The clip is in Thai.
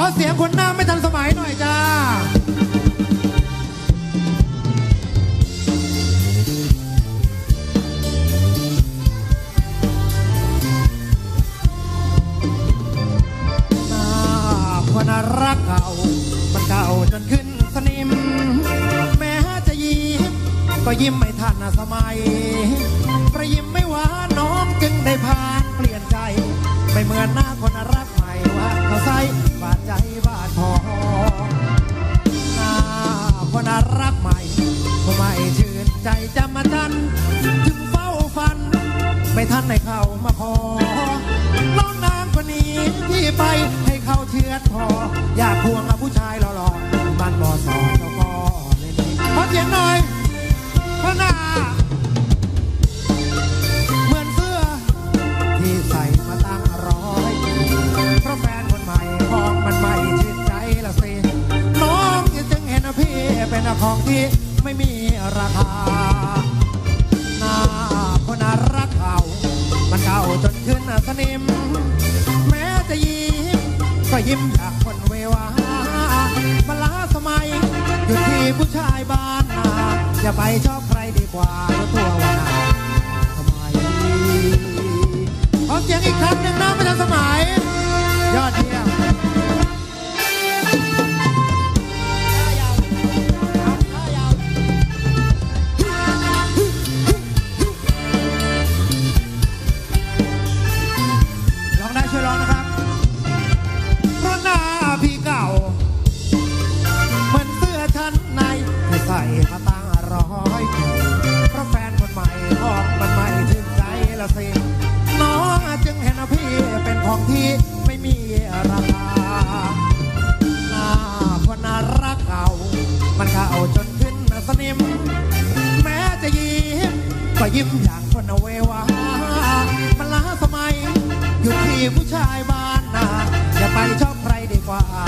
อเสียงคนหน้าไม่ทันสมัยหน่อยจ้า หน้าคนรักเก่า มันเก่าจนขึ้นสนิม แม้จะยิ้มก็ยิ้มไม่ทันสมัย ใสบาดใจบาดพอหน้าคนรักใหม่ก็ไม่ชื่นใจจะมาจันถึงเฝ้าฟัน ไม่ทันให้เข้ามาพอ ของที่ไม่มีราคา หน้าคนรักเก่ามันเก่าจนขึ้นสนิม แม้จะยิ้ม ก็ยิ้มอยากคนเววามาล้าสมัย อยู่ที่ผู้ชายบ้านนาอย่าไปชอบใครดีกว่าตัวว่านาสมัยขอเสียงอีกครั้งหนึ่งนะไม่ทันสมัย ยอดเยี่ยม ช่วยร้องนะครับ เพราะหน้าพี่เก่า เหมือนเสื้อชั้นในที่ใส่มาตั้งร้อยเพราะแฟนคนใหม่ของมันไม่ชื่นใจละสิน้องจึงเห็นว่าพี่เป็นของที่ไม่มีราคาหน้าคนน่ารักเก่า มันเก่าจนขึ้นสนิม แม้จะยิ้มก็ยิ้มอย่าง ผู้ชายบ้านนาอย่าไปชอบใครดีกว่า